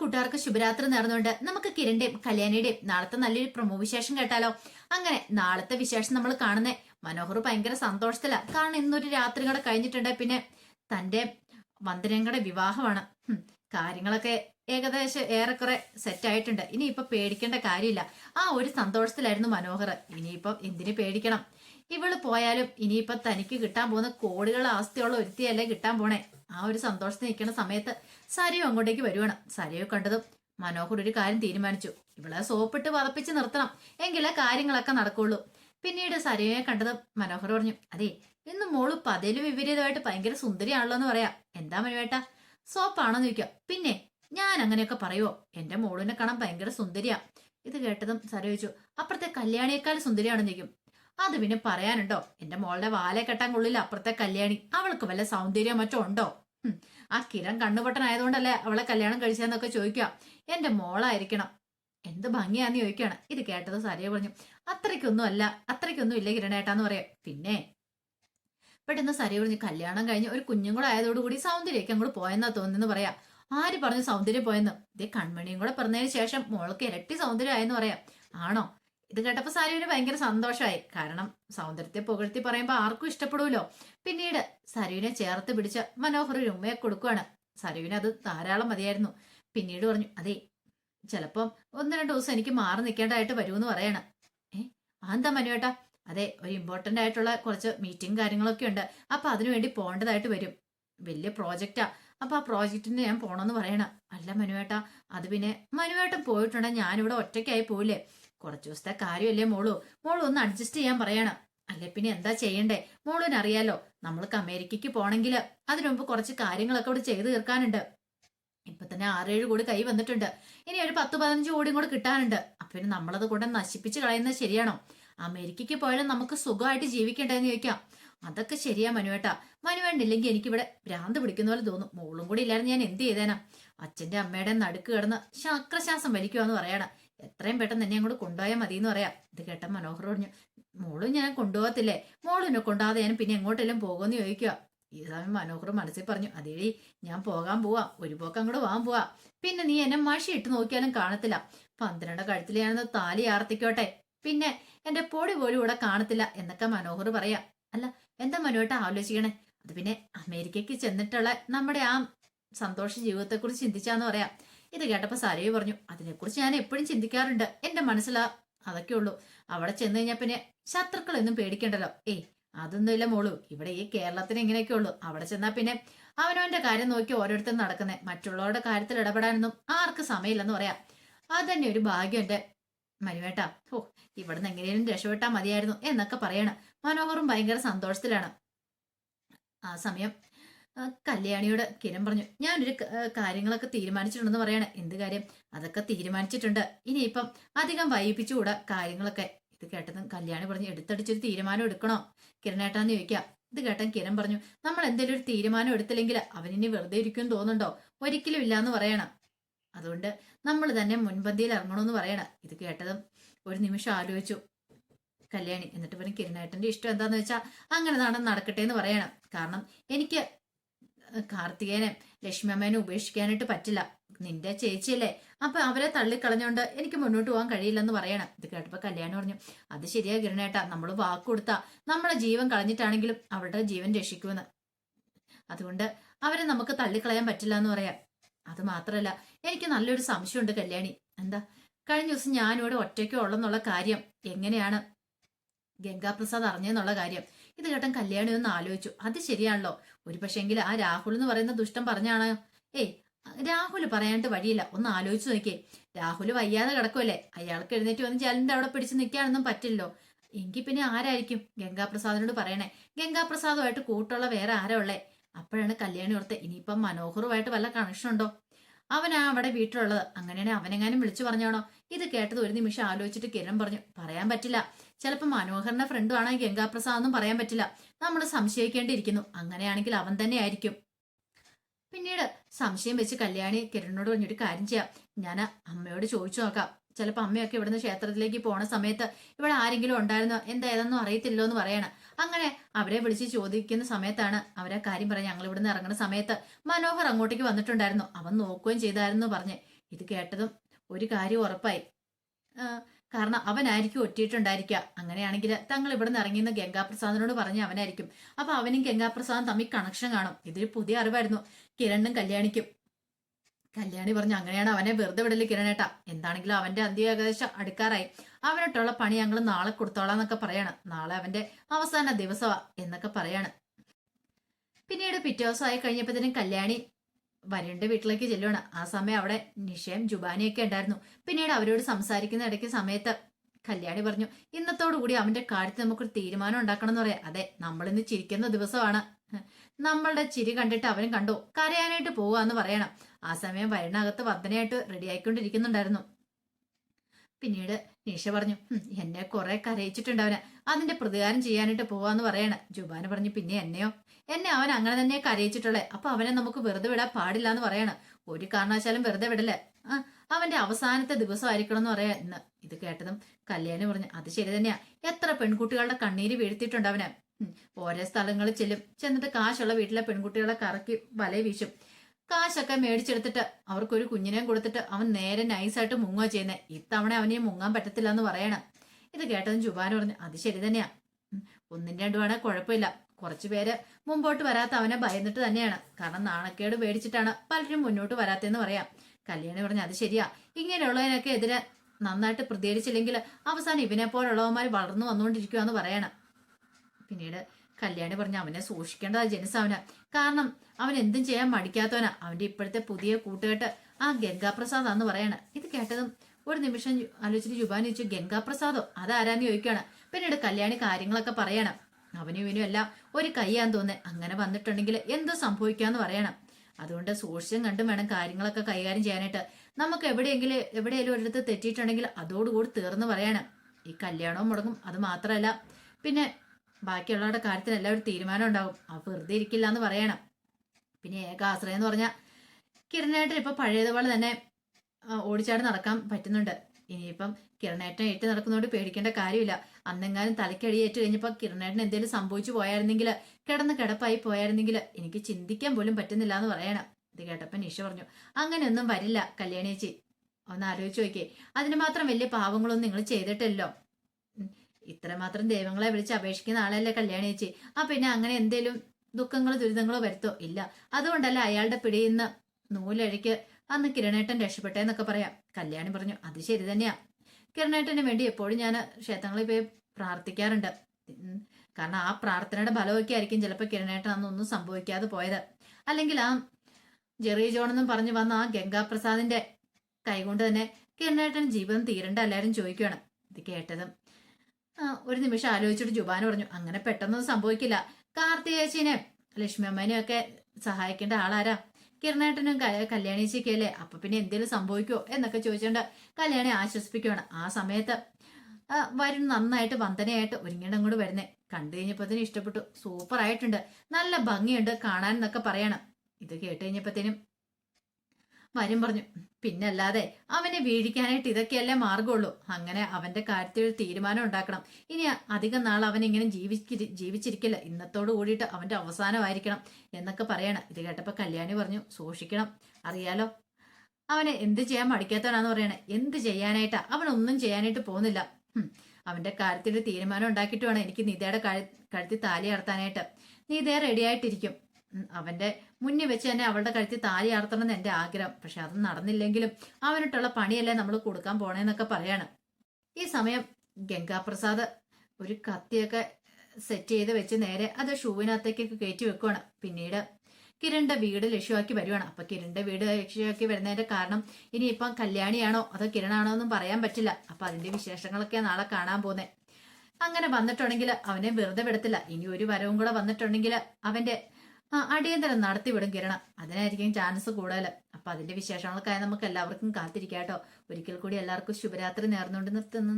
കൂട്ടുകാർക്ക് ശുഭരാത്രി നേർന്നുകൊണ്ട് നമുക്ക് കിരണിന്റെയും കല്യാണിയുടെയും നാളത്തെ നല്ലൊരു പ്രമോ വിശേഷം കേട്ടാലോ? അങ്ങനെ നാളത്തെ വിശേഷം നമ്മൾ കാണുന്നേ. മനോഹർ ഭയങ്കര സന്തോഷത്തില. കാരണം ഇന്നൊരു രാത്രി കൂടെ കഴിഞ്ഞിട്ടുണ്ട്. പിന്നെ തന്റെ വന്ദനങ്ങളുടെ വിവാഹമാണ്. കാര്യങ്ങളൊക്കെ ഏകദേശം ഏറെക്കുറെ സെറ്റ് ആയിട്ടുണ്ട്. ഇനിയിപ്പൊ പേടിക്കേണ്ട കാര്യമില്ല. ആ ഒരു സന്തോഷത്തിലായിരുന്നു മനോഹർ. ഇനിയിപ്പം എന്തിനു പേടിക്കണം? ഇവൾ പോയാലും ഇനിയിപ്പൊ തനിക്ക് കിട്ടാൻ പോകുന്ന കോടികൾ ആസ്തിയുള്ള ഒരുത്തിയല്ലേ കിട്ടാൻ പോണേ. ആ ഒരു സന്തോഷത്തിൽ നിൽക്കുന്ന സമയത്ത് സരയോ അങ്ങോട്ടേക്ക് വരുവാണ്. സരയോ കണ്ടതും മനോഹർ ഒരു കാര്യം തീരുമാനിച്ചു. ഇവളെ സോപ്പിട്ട് വതപ്പിച്ച് നിർത്തണം. എങ്കിലേ കാര്യങ്ങളൊക്കെ നടക്കുള്ളൂ. പിന്നീട് സരയോയെ കണ്ടതും മനോഹർ പറഞ്ഞു അതെ ഇന്ന് മോൾ പതിലും വിപരീതമായിട്ട് ഭയങ്കര സുന്ദരിയാണല്ലോ എന്ന് പറയാം. എന്താ മനുവേട്ട സോപ്പാണോന്ന് ചോദിക്കാം. പിന്നെ ഞാൻ അങ്ങനെയൊക്കെ പറയുവോ? എന്റെ മോളിനെ കാണാൻ ഭയങ്കര സുന്ദരിയാ. ഇത് കേട്ടതും സര ചോദിച്ചു അപ്പുറത്തെ കല്യാണിയേക്കാൾ സുന്ദരിയാണെന്ന് ചോദിക്കും. അത് പിന്നെ പറയാനുണ്ടോ? എന്റെ മോളുടെ വാലെ കെട്ടാൻ കൊള്ളില്ല അപ്പുറത്തെ കല്യാണി. അവൾക്ക് വല്ല സൗന്ദര്യം മറ്റോ ഉണ്ടോ? ആ കിരൺ കണ്ണുപൊട്ടനായതുകൊണ്ടല്ലേ അവളെ കല്യാണം കഴിച്ചതെന്നൊക്കെ ചോദിക്കുക. എന്റെ മോളായിരിക്കണം. എന്ത് ഭംഗിയാന്ന് ചോദിക്കുകയാണ്. ഇത് കേട്ടത് സരിയ പറഞ്ഞു. അത്രയ്ക്കൊന്നും അല്ല അത്രയ്ക്കൊന്നും ഇല്ല കിരണേട്ടാന്ന് പറയാം. പിന്നെ? പെട്ടെന്ന് സരിയ പറഞ്ഞു കല്യാണം കഴിഞ്ഞ് ഒരു കുഞ്ഞും കൂടെ ആയതോടുകൂടി സൗന്ദര്യമൊക്കെ അങ്ങോട്ട് പോയെന്നാ തോന്നുന്നു പറയാ. ആര് പറഞ്ഞു സൗന്ദര്യം പോയെന്ന്? ഇതേ കൺമണിയും കൂടെ പറഞ്ഞതിന് ശേഷം മോൾക്ക് ഇരട്ടി സൗന്ദര്യം ആയെന്ന് പറയാം. ആണോ? ഇത് കേട്ടപ്പോൾ സരുവിന് ഭയങ്കര സന്തോഷമായി. കാരണം സൗന്ദര്യത്തെ പുകഴ്ത്തി പറയുമ്പോൾ ആർക്കും ഇഷ്ടപ്പെടൂലോ. പിന്നീട് സരുവിനെ ചേർത്ത് പിടിച്ച മനോഹർ ഉമ്മയെ കൊടുക്കുവാണ്. സരുവിന് അത് ധാരാളം മതിയായിരുന്നു. പിന്നീട് പറഞ്ഞു അതെ ചിലപ്പം ഒന്ന് രണ്ട് ദിവസം എനിക്ക് മാറി നിൽക്കേണ്ടതായിട്ട് വരുമെന്ന് പറയണം. ഏ അതെന്താ മനുവേട്ടാ അതെ ഒരു ഇമ്പോർട്ടന്റ് ആയിട്ടുള്ള കുറച്ച് മീറ്റിംഗ് കാര്യങ്ങളൊക്കെ ഉണ്ട്. അപ്പം അതിനുവേണ്ടി പോകേണ്ടതായിട്ട് വരും. വലിയ പ്രോജക്റ്റാ അപ്പം ആ പ്രോജക്റ്റിന് ഞാൻ പോകണമെന്ന് പറയണം. അല്ല മനുവേട്ടാ അത് പിന്നെ മനുവേട്ടൻ പോയിട്ടുണ്ടെങ്കിൽ ഞാനിവിടെ ഒറ്റയ്ക്കായി പോയില്ലേ കുറച്ചു ദിവസത്തെ കാര്യമല്ലേ മോളു? മോളു ഒന്ന് അഡ്ജസ്റ്റ് ചെയ്യാൻ പറയണം. അല്ലെ പിന്നെ എന്താ ചെയ്യണ്ടേ? മോളിന് അറിയാലോ നമ്മൾക്ക് അമേരിക്കയ്ക്ക് പോണെങ്കിൽ അതിനു മുമ്പ് കുറച്ച് കാര്യങ്ങളൊക്കെ ഇവിടെ ചെയ്തു തീർക്കാനുണ്ട്. ഇപ്പൊ തന്നെ ആറേഴ് കോടി കൈ വന്നിട്ടുണ്ട്. ഇനി ഒരു പത്ത് പതിനഞ്ച് കോടിയും കൂടെ കിട്ടാനുണ്ട്. അപ്പൊ പിന്നെ നമ്മളത് കൂടെ നശിപ്പിച്ച് കളയുന്നത് ശരിയാണോ? അമേരിക്കയ്ക്ക് പോയാലും നമുക്ക് സുഖമായിട്ട് ജീവിക്കണ്ടെന്ന് ചോദിക്കാം. അതൊക്കെ ശരിയാ മനുവേട്ടാ മനുവേണ്ടില്ലെങ്കിൽ എനിക്കിവിടെ ഭ്രാന്ത് പിടിക്കുന്ന പോലെ തോന്നും. മോളും കൂടി ഇല്ലായിരുന്നു ഞാൻ എന്ത് ചെയ്തേനാ? അച്ഛന്റെ അമ്മയുടെ നടുക്ക് കിടന്ന് ശക്രശ്വാസം വലിക്കുവാന്ന് പറയണം. എത്രയും പെട്ടെന്ന് എന്നെ അങ്ങോട്ട് കൊണ്ടുപോയാൽ മതി എന്ന് പറയാം. ഇത് കേട്ട മനോഹർ പറഞ്ഞു മോളും ഞാൻ കൊണ്ടുപോകത്തില്ലേ? മോളിനെ കൊണ്ടുപോകാതെ ഞാൻ പിന്നെ എങ്ങോട്ടെല്ലാം പോകുമെന്ന് ചോദിക്കുക ഈ സമയം മനോഹർ മനസ്സിൽ പറഞ്ഞു അതേടി ഞാൻ പോകാൻ പോവാ. ഒരു പോക്ക് അങ്ങോട്ട് പോകാൻ പോവാ. പിന്നെ നീ എന്നെ മഷി ഇട്ട് നോക്കിയാലും കാണത്തില്ല. പന്ത്രണ്ട് കഴുത്തിൽ താലി ആർത്തിക്കോട്ടെ. പിന്നെ എന്റെ പൊടി പോലും ഇവിടെ കാണത്തില്ല എന്നൊക്കെ മനോഹർ പറയാ. അല്ല എന്താ മനുവേട്ട ആലോചിക്കണേ? അത് പിന്നെ അമേരിക്കയ്ക്ക് ചെന്നിട്ടുള്ള നമ്മുടെ ആ സന്തോഷ ജീവിതത്തെക്കുറിച്ച് ചിന്തിച്ചാന്ന് പറയാം. ഇത് കേട്ടപ്പോൾ സരയു പറഞ്ഞു അതിനെക്കുറിച്ച് ഞാൻ എപ്പോഴും ചിന്തിക്കാറുണ്ട്. എന്റെ മനസ്സിലാ. അതൊക്കെ ഉള്ളൂ. അവിടെ ചെന്ന് കഴിഞ്ഞാൽ പിന്നെ ശത്രുക്കളൊന്നും പേടിക്കണ്ടല്ലോ. ഏയ് അതൊന്നുമില്ല മോളു. ഇവിടെ ഈ കേരളത്തിന് ഇങ്ങനെയൊക്കെ ഉള്ളൂ. അവിടെ ചെന്നാൽ പിന്നെ അവനവന്റെ കാര്യം നോക്കി ഓരോരുത്തരും നടക്കുന്നേ. മറ്റുള്ളവരുടെ കാര്യത്തിൽ ഇടപെടാനൊന്നും ആർക്ക് സമയമില്ലെന്ന് പറയാം. തന്നെ ഒരു ഭാഗ്യം എന്റെ മനുവേട്ട ഓ ഇവിടുന്ന് എങ്ങനെയും രക്ഷപ്പെട്ടാൽ മതിയായിരുന്നു എന്നൊക്കെ പറയണം. മനോഹറും ഭയങ്കര സന്തോഷത്തിലാണ്. ആ സമയം കല്യാണിയോട് കിരൺ പറഞ്ഞു ഞാനൊരു കാര്യങ്ങളൊക്കെ തീരുമാനിച്ചിട്ടുണ്ടെന്ന് പറയണേ. എന്ത് കാര്യം? അതൊക്കെ തീരുമാനിച്ചിട്ടുണ്ട്. ഇനിയിപ്പം അധികം വൈകിപ്പിച്ചുകൂടാ കാര്യങ്ങളൊക്കെ. ഇത് കേട്ടതും കല്യാണി പറഞ്ഞു എടുത്തടിച്ചൊരു തീരുമാനം എടുക്കണോ? കിരണേട്ടാന്ന് ചോദിക്കാം. ഇത് കേട്ടൻ കിരൺ പറഞ്ഞു നമ്മൾ എന്തെങ്കിലും ഒരു തീരുമാനം എടുത്തില്ലെങ്കിൽ അവനിനി വെറുതെ ഇരിക്കും തോന്നുന്നുണ്ടോ? ഒരിക്കലും ഇല്ലാന്ന് പറയണം. അതുകൊണ്ട് നമ്മൾ തന്നെ മുൻപന്തിയിൽ ഇറങ്ങണമെന്ന് പറയണം. ഇത് കേട്ടതും ഒരു നിമിഷം ആലോചിച്ചു. കല്യാണി എന്നിട്ട് പറഞ്ഞു കിരണേട്ടന്റെ ഇഷ്ടം എന്താന്ന് വെച്ചാൽ അങ്ങനെ നടന്ന് നടക്കട്ടെ എന്ന് പറയണം. കാരണം എനിക്ക് കാർത്തികേനെ ലക്ഷ്മി ലക്ഷ്മിയമ്മേനെ ഉപേക്ഷിക്കാനായിട്ട് പറ്റില്ല. നിന്റെ ചേച്ചിയല്ലേ. അപ്പൊ അവരെ തള്ളിക്കളഞ്ഞോണ്ട് എനിക്ക് മുന്നോട്ട് പോകാൻ കഴിയില്ലെന്ന് പറയണം. ഇത് കേട്ടപ്പോ കല്യാണം പറഞ്ഞു അത് ശരിയാ കിരണേട്ടാ. നമ്മൾ വാക്ക് കൊടുത്താ നമ്മളെ ജീവൻ കളഞ്ഞിട്ടാണെങ്കിലും അവരുടെ ജീവൻ രക്ഷിക്കുമെന്ന്. അതുകൊണ്ട് അവരെ നമുക്ക് തള്ളിക്കളയാൻ പറ്റില്ല എന്ന് പറയാം. അത് മാത്രല്ല എനിക്ക് നല്ലൊരു സംശയമുണ്ട് കല്യാണി. എന്താ? കഴിഞ്ഞ ദിവസം ഞാനിവിടെ ഒറ്റയ്ക്ക് ഉള്ളെന്നുള്ള കാര്യം. എങ്ങനെയാണ് ഗംഗാപ്രസാദ് അറിഞ്ഞെന്നുള്ള കാര്യം. ഇത് കേട്ടൻ കല്യാണി ഒന്ന് ആലോചിച്ചു. അത് ശരിയാണല്ലോ. ഒരു പക്ഷേങ്കിൽ ആ രാഹുൽ എന്ന് പറയുന്ന ദുഷ്ടം പറഞ്ഞാണ്. ഏയ് രാഹുൽ പറയാനായിട്ട് വഴിയില്ല. ഒന്ന് ആലോചിച്ചു നോക്കിയേ. രാഹുൽ വയ്യാതെ കിടക്കുമല്ലേ അയാൾക്ക് എഴുന്നേറ്റ് വന്ന് ജലന്റെ അവിടെ പിടിച്ച് നിൽക്കാനൊന്നും പറ്റില്ലല്ലോ. എങ്കിൽ പിന്നെ ആരായിരിക്കും ഗംഗാപ്രസാദിനോട് പറയണേ? ഗംഗാപ്രസാദുമായിട്ട് കൂട്ടുള്ള വേറെ ആരാ ഉള്ളേ? അപ്പോഴാണ് കല്യാണി ഓർത്ത് ഇനിയിപ്പം മനോഹറുമായിട്ട് വല്ല കണക്ഷൻ ഉണ്ടോ? അവനാ അവിടെ വീട്ടിലുള്ളത്. അങ്ങനെയാണെങ്കിൽ അവനെങ്ങാനും വിളിച്ചു പറഞ്ഞാണോ? ഇത് കേട്ടത് ഒരു നിമിഷം ആലോചിച്ചിട്ട് കിരൺ പറഞ്ഞു പറയാൻ പറ്റില്ല. ചിലപ്പോൾ മനോഹറിന്റെ ഫ്രണ്ടും ആണ് ഗംഗാപ്രസാദ് എന്നും പറയാൻ പറ്റില്ല. നമ്മൾ സംശയിക്കേണ്ടിയിരിക്കുന്നു. അങ്ങനെയാണെങ്കിൽ അവൻ തന്നെ ആയിരിക്കും. പിന്നീട് സംശയം വെച്ച് കല്യാണി കിരണിനോട് പറഞ്ഞൊരു കാര്യം ചെയ്യാം. ഞാൻ അമ്മയോട് ചോദിച്ചു നോക്കാം. ചിലപ്പോൾ അമ്മയൊക്കെ ഇവിടുന്ന് ക്ഷേത്രത്തിലേക്ക് പോണ സമയത്ത് ഇവിടെ ആരെങ്കിലും ഉണ്ടായിരുന്നോ? എന്തായതൊന്നും അറിയത്തില്ലോ എന്ന് പറയണം. അങ്ങനെ അവരെ വിളിച്ച് ചോദിക്കുന്ന സമയത്താണ് അവരെ കാര്യം പറഞ്ഞ് ഞങ്ങൾ ഇവിടുന്ന് ഇറങ്ങുന്ന സമയത്ത് മനോഹർ അങ്ങോട്ടേക്ക് വന്നിട്ടുണ്ടായിരുന്നു. അവൻ നോക്കുകയും ചെയ്തായിരുന്നു പറഞ്ഞ്. ഇത് കേട്ടതും ഒരു കാര്യം ഉറപ്പായി. കാരണം അവനായിരിക്കും ഒറ്റിയിട്ടുണ്ടായിരിക്കുക. അങ്ങനെയാണെങ്കിൽ തങ്ങൾ ഇവിടെ നിന്ന് ഇറങ്ങിയെന്ന് ഗംഗാപ്രസാദിനോട് പറഞ്ഞ് അവനായിരിക്കും. അപ്പൊ അവനും ഗംഗാപ്രസാദും തമ്മിൽ കണക്ഷൻ കാണും. ഇതൊരു പുതിയ അറിവായിരുന്നു. കിരണ്ണും കല്യാണിക്കും. കല്യാണി പറഞ്ഞു അങ്ങനെയാണ് അവനെ വെറുതെ വിടൽ കിരണേട്ട. എന്താണെങ്കിലും അവന്റെ അന്ത്യ ഏകദേശം അടുക്കാറായി. അവനോട്ടുള്ള പണി ഞങ്ങൾ നാളെ കൊടുത്തോളാം എന്നൊക്കെ പറയാണ്. നാളെ അവന്റെ അവസാന ദിവസമാ എന്നൊക്കെ പറയാണ്. പിന്നീട് പിറ്റേ ദിവസമായി കഴിഞ്ഞപ്പോഴത്തേനും കല്യാണി വരുണിന്റെ വീട്ടിലേക്ക് ചെല്ലുവാണ്. ആ സമയം അവിടെ നിഷയും ജുബാനിയൊക്കെ ഉണ്ടായിരുന്നു. പിന്നീട് അവരോട് സംസാരിക്കുന്ന ഇടയ്ക്ക് സമയത്ത് കല്യാണി പറഞ്ഞു ഇന്നത്തോടു കൂടി അവന്റെ കാര്യത്തിൽ നമുക്കൊരു തീരുമാനം ഉണ്ടാക്കണം എന്ന് പറയാം. അതെ നമ്മളിന്ന് ചിരിക്കുന്ന ദിവസമാണ്. നമ്മളുടെ ചിരി കണ്ടിട്ട് അവനും കണ്ടോ. കരയാനായിട്ട് പോവാന്ന് പറയണം. ആ സമയം വരണകത്ത് വർദ്ധനയായിട്ട് റെഡി ആയിക്കൊണ്ടിരിക്കുന്നുണ്ടായിരുന്നു. പിന്നീട് നിഷ പറഞ്ഞു എന്നെ കുറെ കരയിച്ചിട്ടുണ്ട് അതിന്റെ പ്രതികാരം ചെയ്യാനായിട്ട് പോവാന്ന് പറയണ. ജുബാന് പറഞ്ഞു പിന്നെ എന്നെയോ? എന്നെ അവൻ അങ്ങനെ തന്നെ കരയിച്ചിട്ടുള്ളേ. അപ്പൊ അവനെ നമുക്ക് വെറുതെ വിടാൻ പാടില്ല എന്ന് പറയണം. ഒരു കാരണവശാലും വെറുതെ വിടല്ലേ? അവന്റെ അവസാനത്തെ ദിവസമായിരിക്കണം എന്ന് പറയാ ഇന്ന്. ഇത് കേട്ടതും കല്യാണി പറഞ്ഞു അത് ശരി തന്നെയാ. എത്ര പെൺകുട്ടികളുടെ കണ്ണീര് വീഴ്ത്തിയിട്ടുണ്ട് അവനെ. ഓരോ സ്ഥലങ്ങളിൽ ചെല്ലും. ചെന്നിട്ട് കാശുള്ള വീട്ടിലെ പെൺകുട്ടികളെ കറക്കി വല വീശും. കാശൊക്കെ മേടിച്ചെടുത്തിട്ട് അവർക്കൊരു കുഞ്ഞിനെയും കൊടുത്തിട്ട് അവൻ നേരെ നൈസായിട്ട് മുങ്ങുക ചെയ്യുന്നത് ഇത്തവണ അവനെ മുങ്ങാൻ പറ്റത്തില്ല എന്ന് പറയണം. ഇത് കേട്ടതും ജുബാൻ പറഞ്ഞു അത് ശരി തന്നെയാ. ഒന്നും രണ്ടും കുഴപ്പമില്ല. കുറച്ചു പേര് മുമ്പോട്ട് വരാത്ത അവനെ ഭയന്നിട്ട് തന്നെയാണ്. കാരണം നാണക്കേട് പേടിച്ചിട്ടാണ് പലരും മുന്നോട്ട് വരാത്തെന്ന് പറയാം. കല്യാണി പറഞ്ഞു അത് ശരിയാ. ഇങ്ങനെയുള്ളതിനൊക്കെ എതിരെ നന്നായിട്ട് പ്രതികരിച്ചില്ലെങ്കിൽ അവസാനം ഇവനെ പോലുള്ളവന്മാർ വളർന്നു വന്നുകൊണ്ടിരിക്കുകയെന്ന് പറയണം. പിന്നീട് കല്യാണി പറഞ്ഞു അവനെ സൂക്ഷിക്കേണ്ടതാ ജനിസ് അവന്. കാരണം അവൻ എന്തും ചെയ്യാൻ മടിക്കാത്തവനാ. അവന്റെ ഇപ്പോഴത്തെ പുതിയ കൂട്ടുകെട്ട് ആ ഗംഗാപ്രസാദ് ആന്ന് പറയണ. ഇത് കേട്ടതും ഒരു നിമിഷം ആലോചിച്ചിട്ട് ജുബാൻ ചോദിച്ചു ഗംഗാപ്രസാദോ? അതാരാന്ന് ചോദിക്കുകയാണ്. പിന്നീട് കല്യാണി കാര്യങ്ങളൊക്കെ പറയണം. അവനും ഇവനും എല്ലാം ഒരു കൈയാൻ തോന്നുന്നത് അങ്ങനെ വന്നിട്ടുണ്ടെങ്കിൽ എന്ത് സംഭവിക്കാന്ന് പറയണം. അതുകൊണ്ട് സൂക്ഷിച്ചും കണ്ടും വേണം കാര്യങ്ങളൊക്കെ കൈകാര്യം ചെയ്യാനായിട്ട്. നമുക്ക് എവിടെയെങ്കിലും എവിടെയെങ്കിലും ഒരിടത്ത് തെറ്റിയിട്ടുണ്ടെങ്കിൽ അതോടുകൂടി തീർന്നു പറയണം. ഈ കല്യാണവും മുടങ്ങും അത് മാത്രമല്ല. പിന്നെ ബാക്കിയുള്ളവരുടെ കാര്യത്തിൽ ഒരു തീരുമാനം ഉണ്ടാവും. ആ വെറുതെ ഇരിക്കില്ല എന്ന് പറയണം. പിന്നെ ഏക ആശ്രയം എന്ന് പറഞ്ഞാൽ കിരണേട്ടൻ ഇപ്പൊ പഴയതുപോലെ തന്നെ ഓടിച്ചാടി നടക്കാൻ പറ്റുന്നുണ്ട്. ഇനിയിപ്പം കിരണേട്ടൻ ഏറ്റ് നടക്കുന്നതുകൊണ്ട് പേടിക്കേണ്ട കാര്യമില്ല. അന്നെങ്ങാനും തലക്കടിയേറ്റ് കഴിഞ്ഞപ്പോൾ കിരണേട്ടൻ എന്തെങ്കിലും സംഭവിച്ചു പോയായിരുന്നെങ്കിൽ കിടന്ന് കിടപ്പായി പോയായിരുന്നെങ്കിൽ എനിക്ക് ചിന്തിക്കാൻ പോലും പറ്റുന്നില്ല എന്ന് പറയണം. ഇത് കേട്ടപ്പോൾ നിഷ പറഞ്ഞു അങ്ങനെയൊന്നും വരില്ല കല്യാണി ചേച്ചി. ഒന്ന് ആലോചിച്ച് നോക്കിയേ. അതിന് മാത്രം വലിയ പാവങ്ങളൊന്നും നിങ്ങൾ ചെയ്തിട്ടല്ലോ. ഇത്ര ഇത്രമാത്രം ദൈവങ്ങളെ വിളിച്ച് അപേക്ഷിക്കുന്ന ആളല്ലേ കല്യാണി ചേച്ചി. ആ പിന്നെ അങ്ങനെ എന്തേലും ദുഃഖങ്ങളോ ദുരിതങ്ങളോ വരുത്തോ? ഇല്ല. അതുകൊണ്ടല്ല അയാളുടെ പിടിയിൽ നിന്ന് നൂലഴിക്ക് അന്ന് കിരണേട്ടൻ രക്ഷപ്പെട്ടേന്നൊക്കെ പറയാം. കല്യാണി പറഞ്ഞു അത് ശരി തന്നെയാ. കിരണേട്ടന് വേണ്ടി എപ്പോഴും ഞാൻ ക്ഷേത്രങ്ങളിൽ പോയി പ്രാർത്ഥിക്കാറുണ്ട്. കാരണം ആ പ്രാർത്ഥനയുടെ ഫലമൊക്കെ ആയിരിക്കും ചിലപ്പോൾ കിരണേട്ടൻ അന്നൊന്നും സംഭവിക്കാതെ പോയത്. അല്ലെങ്കിൽ ആ ജെറി എന്നും പറഞ്ഞു വന്ന ആ ഗംഗാപ്രസാദിന്റെ കൈകൊണ്ട് തന്നെ കിരണേട്ടൻ ജീവൻ തീരണ്ട എല്ലാവരും ചോദിക്കുകയാണ് ഇത് കേട്ടതും ഒരു നിമിഷം ആലോചിച്ചിട്ട് ജുബാൻ പറഞ്ഞു അങ്ങനെ പെട്ടെന്നൊന്നും സംഭവിക്കില്ല. കാർത്തികേശിനെ ലക്ഷ്മി അമ്മേനെയൊക്കെ സഹായിക്കേണ്ട ആളാരാ? കിരണേട്ടനും കല്യാണി കല്യാണിച്ചൊക്കെയല്ലേ അപ്പൊ പിന്നെ എന്തേലും സംഭവിക്കോ എന്നൊക്കെ ചോദിച്ചുകൊണ്ട് കല്യാണി ആശ്വസിപ്പിക്കുകയാണ് ആ സമയത്ത് വരും വരുൺ നന്നായിട്ട് വന്ദനയായിട്ട് ഒരുങ്ങണം അങ്ങോട്ട് വരുന്നേ. കണ്ടു കഴിഞ്ഞപ്പോഴത്തേനും ഇഷ്ടപ്പെട്ടു. സൂപ്പർ ആയിട്ടുണ്ട്. നല്ല ഭംഗിയുണ്ട് കാണാൻ എന്നൊക്കെ പറയണം. ഇത് കേട്ട് കഴിഞ്ഞപ്പോഴത്തേനും വരും പറഞ്ഞു പിന്നല്ലാതെ അവനെ വീഴിക്കാനായിട്ട് ഇതൊക്കെയല്ലേ മാർഗമുള്ളൂ അങ്ങനെ അവന്റെ കാര്യത്തിൽ ഒരു തീരുമാനം ഉണ്ടാക്കണം. ഇനി അധികം നാൾ അവൻ ഇങ്ങനെ ജീവിച്ചിരി ജീവിച്ചിരിക്കില്ല. ഇന്നത്തോട് കൂടിയിട്ട് അവന്റെ അവസാനമായിരിക്കണം എന്നൊക്കെ പറയണം. ഇത് കേട്ടപ്പോ കല്യാണി പറഞ്ഞു സൂക്ഷിക്കണം. അറിയാലോ അവനെ എന്ത് ചെയ്യാൻ മടിക്കാത്തവനാന്ന് പറയണേ. എന്ത് ചെയ്യാനായിട്ടാ? ഒന്നും ചെയ്യാനായിട്ട് പോകുന്നില്ല. അവന്റെ കാര്യത്തിൽ തീരുമാനം ഉണ്ടാക്കിയിട്ട് വേണം എനിക്ക് നിതയുടെ കഴു- കഴുത്തിൽ താലി അടത്താനായിട്ട്. നിതയെ റെഡി ആയിട്ടിരിക്കും അവന്റെ മുന്നിൽ വെച്ച് തന്നെ അവളുടെ കഴുത്തിൽ താലി ആർത്തണം എന്റെ ആഗ്രഹം. പക്ഷെ അത് നടന്നില്ലെങ്കിലും അവനിട്ടുള്ള പണിയല്ലേ നമ്മൾ കൊടുക്കാൻ പോണേന്നൊക്കെ പറയാണ്. ഈ സമയം ഗംഗാപ്രസാദ് ഒരു കത്തിയൊക്കെ സെറ്റ് ചെയ്ത് വെച്ച് നേരെ അത് ഷൂവിനകത്തേക്കൊക്കെ കയറ്റി വെക്കുവാണ്. പിന്നീട് കിരണിന്റെ വീട് ലക്ഷ്യമാക്കി വരുവാണ്. അപ്പൊ കിരണിന്റെ വീട് ലക്ഷ്യമാക്കി വരുന്നതിന്റെ കാരണം ഇനിയിപ്പം കല്യാണിയാണോ അതോ കിരണാണോ എന്നും പറയാൻ പറ്റില്ല. അപ്പൊ അതിന്റെ വിശേഷങ്ങളൊക്കെ നാളെ കാണാൻ പോകുന്നത് അങ്ങനെ വന്നിട്ടുണ്ടെങ്കിൽ അവനെ വെറുതെ വിടത്തില്ല. ഇനി ഒരു വരവും കൂടെ വന്നിട്ടുണ്ടെങ്കിൽ അവന്റെ അടിയന്തരം നടത്തിവിടും കിരണം. അതിനായിരിക്കും ചാൻസ് കൂടുതൽ അപ്പൊ അതിന്റെ വിശേഷങ്ങൾക്കായി നമുക്ക് എല്ലാവർക്കും കാത്തിരിക്കാട്ടോ ഒരിക്കൽ കൂടി എല്ലാവർക്കും ശുഭരാത്രി നേർന്നുകൊണ്ട് നിർത്തുന്നു.